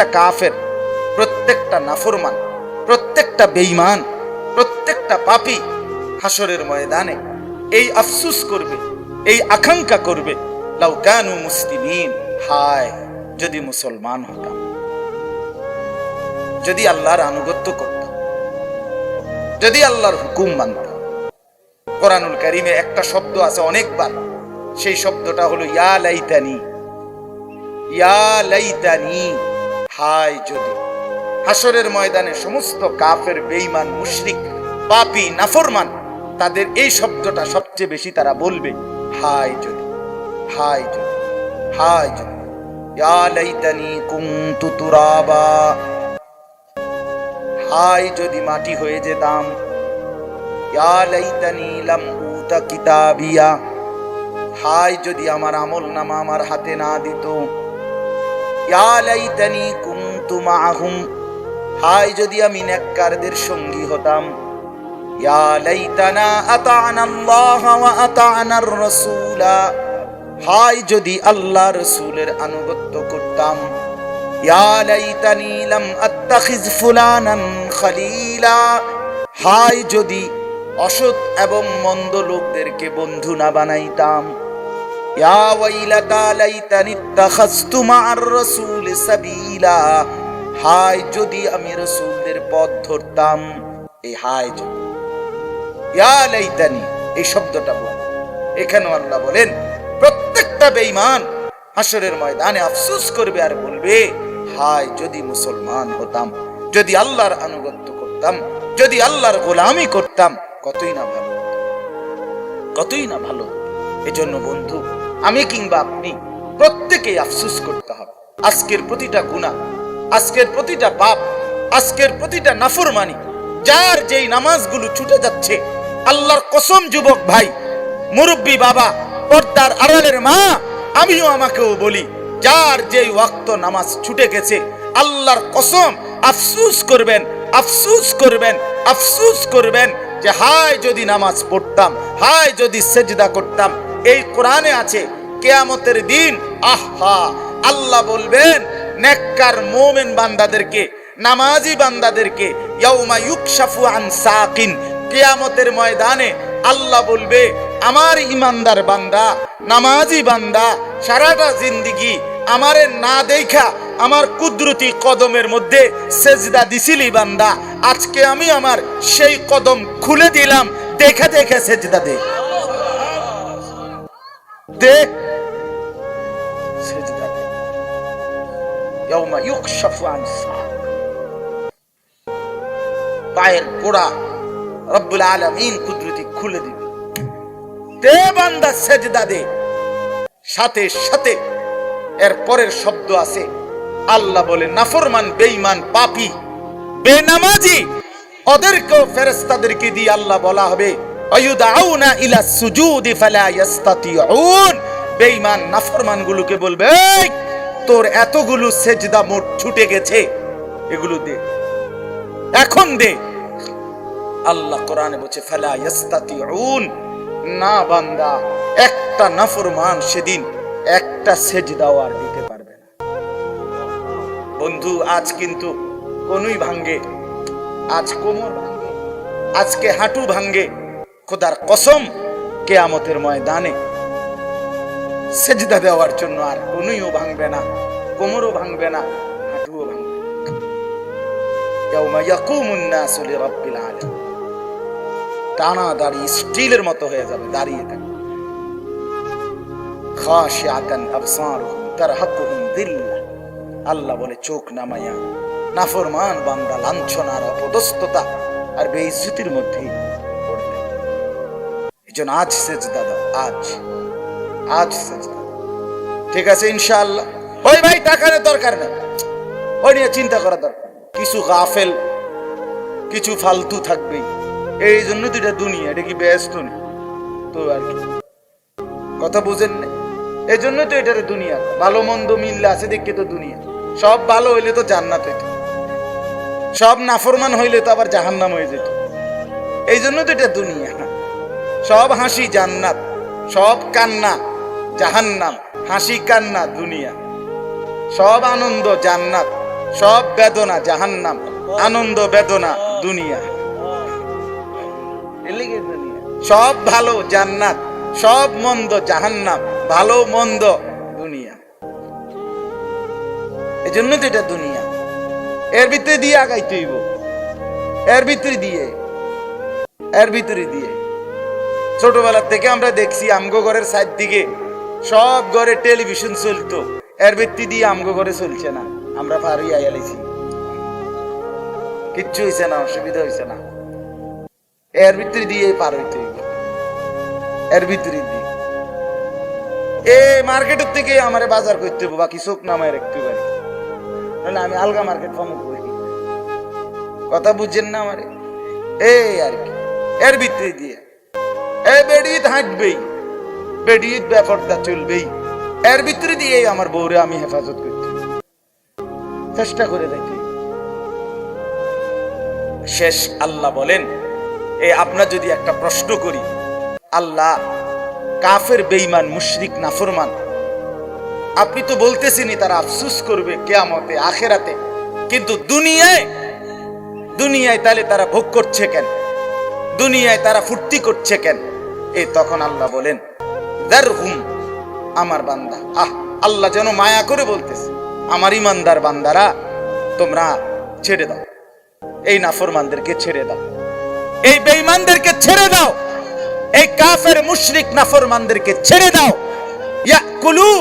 প্রত্যেকটা কাফের, প্রত্যেকটা নাফরমান, প্রত্যেকটা বেঈমান, প্রত্যেকটা পাপী হাসরের ময়দানে এই আফসুস করবে, এই আকাঙ্ক্ষা করবে, লাউ কানু মুসলিমিন, হায়, যদি মুসলমান হতাম, যদি আল্লাহর আনুগত্য করতাম, যদি আল্লাহর হুকুম মানতাম। কোরআনুল কারিমে একটা শব্দ আছে অনেকবার, সেই শব্দটা হলো ইয়া লাইতানি ইয়া লাইতানি। হায় যদি হাসরের ময়দানে সমস্ত কাফের, বেঈমান, মুশরিক, পাপি, নাফরমান তাদের এই শব্দটা সবচেয়ে বেশি তারা বলবে, হাই যদি হায় যদি হায় যদি হায় যদি মাটি হয়ে যেতাম কিতাবিয়া হায় যদি আমার আমল নামা আমার হাতে না দিত ইয়া লাইতানি কুনতু হায়, যদি আমি নেককারদের সঙ্গী হতাম। ইয়া লাইতানা আতানা আল্লাহ ওয়া আতানার রাসূলা। হায়, যদি আল্লাহ রসুলের আনুগত্য করতাম। হায়, যদি অসৎ এবং মন্দ লোকদেরকে বন্ধু না বানাইতাম। প্রত্যেকটা বেঈমান হাসরের ময়দানে আফসোস করবে আর বলবে, হায়, যদি মুসলমান হতাম, যদি আল্লাহর আনুগত্য করতাম, যদি আল্লাহর গোলামি করতাম, কতই না ভালো। কতই না ভালো। এজন্য বন্ধু আমি কিংবা আপনি প্রত্যেকেই আফসোস করতে হবে। আজকের প্রতিটা গুনাহ, আজকের প্রতিটা পাপ, আজকের প্রতিটা নাফরমানি, যার যেই নামাজগুলো ছুটে যাচ্ছে, আল্লাহর কসম যুবক ভাই, মুরব্বী বাবা, পর্দার আড়ালের মা, আমিও আমাকেও বলি, যার যেই ওয়াক্ত নামাজ ছুটে গেছে, আল্লাহর কসম আফসুস করবেন আফসুস করবেন আফসুস করবেন যে হায় যদি নামাজ পড়তাম, হায় যদি সেজদা করতাম এই কোরআনে আছে, কেয়ামতের দিন, আহা, আল্লাহ বলবেন, নেককার মোমেন বান্দাদেরকে, নামাজি বান্দাদেরকে, ইয়াউমা ইউকশাফু আন সাকিন, কিয়ামতের ময়দানে আল্লাহ বলবে, আমার ইমানদার বান্দা, নামাজি বান্দা, সারাটা জিন্দিগি আমারে না দেখা, আমার কুদরতি কদমের মধ্যে সেজদা দিছিলি বান্দা, আজকে আমি আমার সেই কদম খুলে দিলাম, দেখে দেখে সেজদা দে। দে সেজদা ইয়াউমা ইউকশাফু আন পায়ের গোড়া রব্বুল আলামিন কুদরতি খুলে দিবে। দে বান্দা, সেজদা দে। সাথে সাথে এর পরের শব্দ আছে। আল্লাহ বলে, নাফরমান, বেঈমান, পাপী, বেনামাজি, ওদেরকেও ফেরেশতাদেরকে দিয়ে আল্লাহ বলা হবে। আয়ুদাউনা ইলা সুজুদি ফালা ইয়াস্তাতিউন। বেঈমান নাফরমান গুলোকে বলবে "এই, তোর এতগুলো সেজদা মোট ছুটে গেছে। এগুলো দে। এখন দে। আল্লাহ কোরআনে বলছে ফালা ইয়াস্তাতিউন। না বান্দা একটা নাফরমান সেদিন একটা সেজদাও আর দিতে পারবে না। বন্ধু আজ কিন্তু কোনই ভাঙ্গে আজ কোমর ভাঙ্গে আজকে হাঁটু ভাঙ্গে খোদার কসম, কেয়ামতের ময়দানে সেজদা দেওয়ার জন্য আর কোনইও ভাঙবে না, কোমরও ভাঙবে না, হাঁটুও ভাঙবে টানা দাঁড়িয়ে স্টিলের মতো হয়ে যাবে, দাঁড়িয়ে থাকবে। খাশিআতান আবসারুহুম, তারহাকুহুম দিল্লাহ আল্লাহ বলে, চোখ নামাইয়া নাফরমান বান্দা, লাঞ্ছনার অপদস্থতা আর বেইজ্জতির পড়বে এই আজ সেজদা দাও, আজ আজ দাও। ঠিক আছে ইনশাল্লাহ ওই ভাই টাকার দরকার নেই। ওই নিয়ে চিন্তা করা দরকার কিছু গাফেল, কিছু ফালতু থাকবেই এই জন্য তো এটা দুনিয়া, এটা কি ব্যস্ত নেই তো আর কি। কথা বুঝেন না এই জন্য তো এটার দুনিয়া। ভালো মন্দ মিললে আছে দেখে তো দুনিয়া। সব ভালো হইলে তো জান্নাত হইতো। সব নাফরমান হইলে তো আবার জাহান্নাম হয়ে যেত। এই জন্য তো এটা দুনিয়া সব হাসি জান্নাত, সব কান্না জাহান্নাম, হাসি কান্না দুনিয়া। সব আনন্দ জান্নাত, সব বেদনা জাহান্নাম, আনন্দ বেদনা দুনিয়া। সব ভালো জান্নাত, সব মন্দ জাহান্নাম, ভালো মন্দ দুনিয়া। এই জন্য তো এটা দুনিয়া। এর ভিতরে দিয়ে আগাইতে হইব। এর ভিতরে দিয়ে। এর ভিতরে দিয়ে। ছোটবেলার থেকে আমরা দেখছি আমগো ঘরের সাইড দিকে সব ঘরে টেলিভিশন চলতো। এর ভিত্তি দিয়ে আমগো ঘরে চলছে না। আমরা পারি আইয়ালেছি কিচ্ছু হয়েছে না, অসুবিধা হয়েছে না। এর ভিতরে দিয়ে পার হইতে এর ভিতরে দিয়ে। এ মার্কেটের থেকে আমারে বাজার করতে হইব, বাকি চোখ নামায় রাখতে পারি নাহলে আমি আলগা মার্কেট ফর্ম করি কথা বুঝছেন না আমারে? এই আর কি। এর ভিতরে দিয়ে। এর ভিতরে দিয়ে আমার বউরে আমি হেফাজত করতে চেষ্টা করে দেখি। শেষ আল্লাহ বলেন, এ, আপনার যদি একটা প্রশ্ন করি, আল্লাহ কাফের, বেঈমান, মুশরিক, নাফরমান, আপনি তো বলতেছেনই তারা আফসুস করবে কেয়ামতে, আখেরাতে। কিন্তু দুনিয়ায় দুনিয়ায় তাহলে তারা ভোগ করছে কেন? দুনিয়ায় তারা ফুর্তি করছে কেন? এই তখন আল্লাহ বলেন আমার বান্দা, আহ, আল্লাহ যেন মায়া করে বলতেছে, আমার ইমানদার বান্দারা, তোমরা ছেড়ে দাও, এই নাফরমানদেরকে ছেড়ে দাও, এই বেঈমানদেরকে ছেড়ে দাও, এই কাফের মুশরিক নাফরমানদেরকে ছেড়ে দাও ইয়া কুলু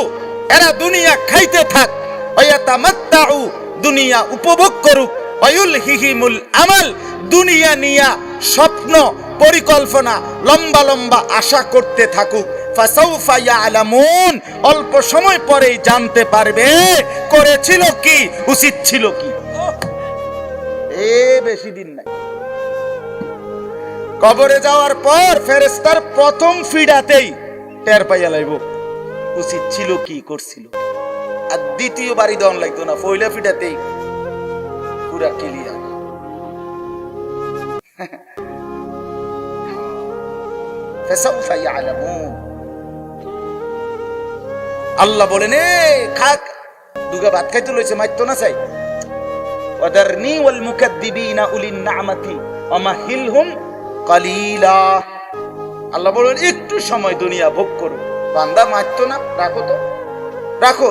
এরা দুনিয়া খাইতে থাক, ওয়াতামাত্তাউ, দুনিয়া উপভোগ করুক অয়ুল হিহিমুল আমাল, দুনিয়া নিয়া স্বপ্ন পরিকল্পনা লম্বা লম্বা আশা করতে থাকুক। ইয়ালামুন, অল্প সময় পরেই জানতে পারবে করেছিল কি, উচিত ছিল কি। এ বেশি দিন নাই। কবরে যাওয়ার পর ফেরেস্তার প্রথম ফিডাতেই টের পাইয়া লাইব, উচিত ছিল কি, করছিল আর দ্বিতীয় বাড়ি দন লাগতো না পয়লা ফিডাতেই পুরা ক্লিয়ার فسوف يعلمون আল্লাহ বলেন এ খাক দুগা ভাত খাইতে লইছে মাইতো না চাই ওয়াদারনি ওয়াল মুকাদ্দিবিনা উলিন নামাতি ওমাহিলহুম কালিলা আল্লাহ বলেন একটু সময় দুনিয়া ভোগ করো বান্দা মারতো না রাখো তো রাখো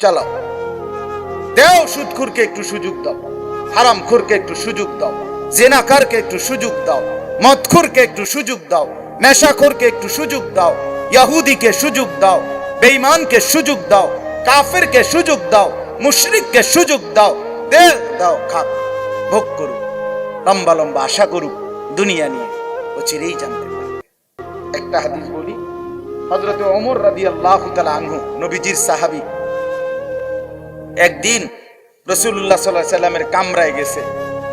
চালাও দেও সুদখুরকে একটু সুযোগ দাও হারামখোরকে একটু সুযোগ দাও জেনাকারকে একটু সুযোগ দাও মদখোরকে একটু সুযোগ দাও, নেশাখোরকে একটু সুযোগ দাও, ইয়াহুদিকে সুযোগ দাও, বেঈমানকে সুযোগ দাও, কাফেরকে সুযোগ দাও, মুশরিককে সুযোগ দাও দে দাও, খাক, ভোগ করুক, লম্বা লম্বা আশা করুক, দুনিয়া নিয়ে ও চিরেই জানতে পারবে একটা হাদিস বলি হজরত ওমর রাদি আল্লাহ আনহু, নবীজির সাহাবি, একদিন রসুল্লাহ সাল্লাহ সাল্লামের কামরায় গেছে,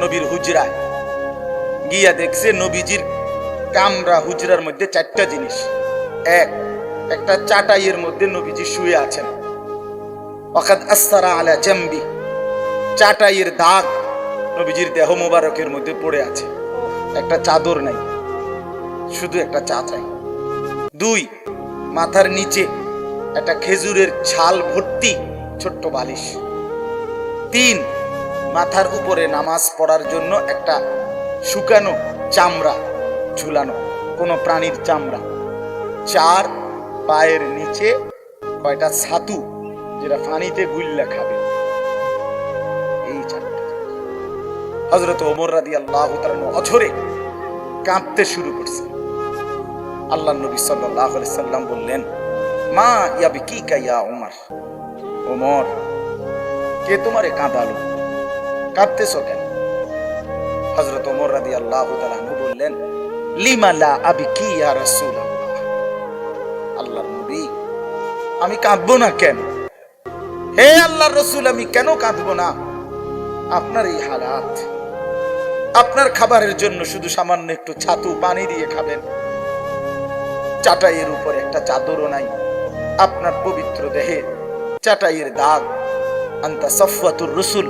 নবীর হুজরায়। গিয়া দেখছে নবীজির কামরা হুজরার মধ্যে চারটা জিনিস। এক, একটা চাটাইয়ের মধ্যে নবীজি শুয়ে আছেন। অকাদ আস্তারা আলা জাম্বি, চাটাইয়ের দাগ নবীজির দেহ মোবারকের মধ্যে পড়ে আছে। একটা চাদর নাই, শুধু একটা চাটাই দুই, মাথার নিচে একটা খেজুরের ছাল ভর্তি ছোট্ট বালিশ। তিন, মাথার উপরে নামাজ পড়ার জন্য একটা শুকানো চামড়া, ঝুলানো কোনো প্রাণীর চামড়া। চার পায়ের নিচে কয়টা ছাতু যেটা পানিতে গুল্লা খাবে। এই চারটা হজরত ওমর রাদি আল্লাহ অঝরে কাঁপতে শুরু করছে। আল্লাহ নবী সাল্লাহ সাল্লাম বললেন, মা ইয়াবি কি কাইয়া ওমর ওমর, কে তোমারে কাঁদালো? কাঁদতেছ কেন? হজরত ওমর রাদি আল্লাহ তালু বললেন লিমালা আবি কি আল্লাহর নবী, আমি কাঁদবো না কেন? হে আল্লাহর রসুল, আমি কেন কাঁদবো না? আপনার এই হালাত, আপনার খাবারের জন্য শুধু সামান্য একটু ছাতু পানি দিয়ে খাবেন। চাটাইয়ের উপর একটা চাদরও নাই। আপনার পবিত্র দেহে চাটাইয়ের দাগ। আন্তা সফওয়াতুর রসুল,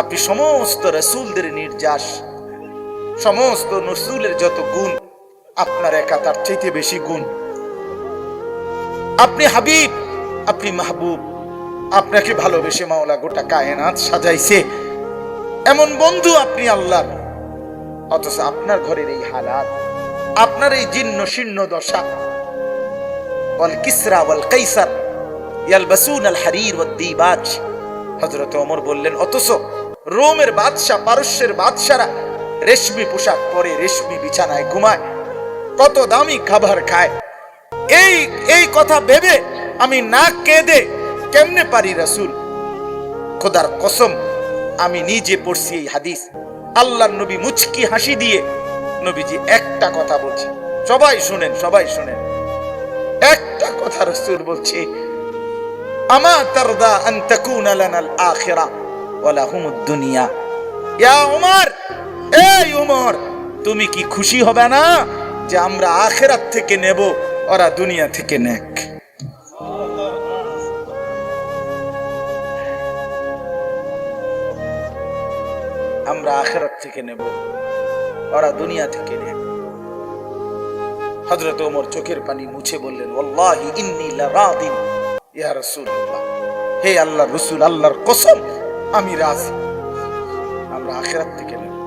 আপনি সমস্ত রসুলদের নির্যাস সমস্ত রসুলের যত গুণ, আপনার একা তার চাইতে বেশি গুণ। আপনি হাবিব, আপনি মাহবুব, আপনাকে ভালোবেসে মাওলা গোটা কায়নাত সাজাইছে। এমন বন্ধু আপনি আল্লাহ। অথচ আপনার ঘরের এই হালাত, আপনার এই জীর্ণ শীর্ণ দশা। ওয়াল কিসরা ওয়াল কাইসার, ইয়ালবাসুন আল হারির ওয়াদ দিবাজ। হযরত ওমর বললেন, অথচ রোমের বাদশা পারস্যের বাদশারা রেশমি পোশাক পরে রেশমি বিছানায় ঘুমায়, কত দামি খাবার খায়। এই এই কথা ভেবে আমি না কেঁদে কেমনে পারি রাসূল? খোদার কসম, আমি নিজে পড়ছি এই হাদিস। আল্লাহর নবী মুচকি হাসি দিয়ে নবীজি একটা কথা বলছি। সবাই শুনেন সবাই শুনেন। একটা কথা রসুল বলছে, আমা তারদা আন তাকুনা লানাল আখিরা দুনিয়া। ইয়া উমর এই উমর, তুমি কি খুশি হবে না যে আমরা আখিরাত থেকে নেব, ওরা দুনিয়া থেকে নেক? আমরা আখেরাত থেকে নেব, ওরা দুনিয়া থেকে নেব হযরত ওমর চোখের পানি মুছে বললেন, ওয়াল্লাহি ইন্নী লারাদিন। ইয়া রাসূলুল্লাহ, হে আল্লাহর রাসূল, আল্লাহর কসম, আমি রাজি। আমরা আখেরাত থেকে নেব।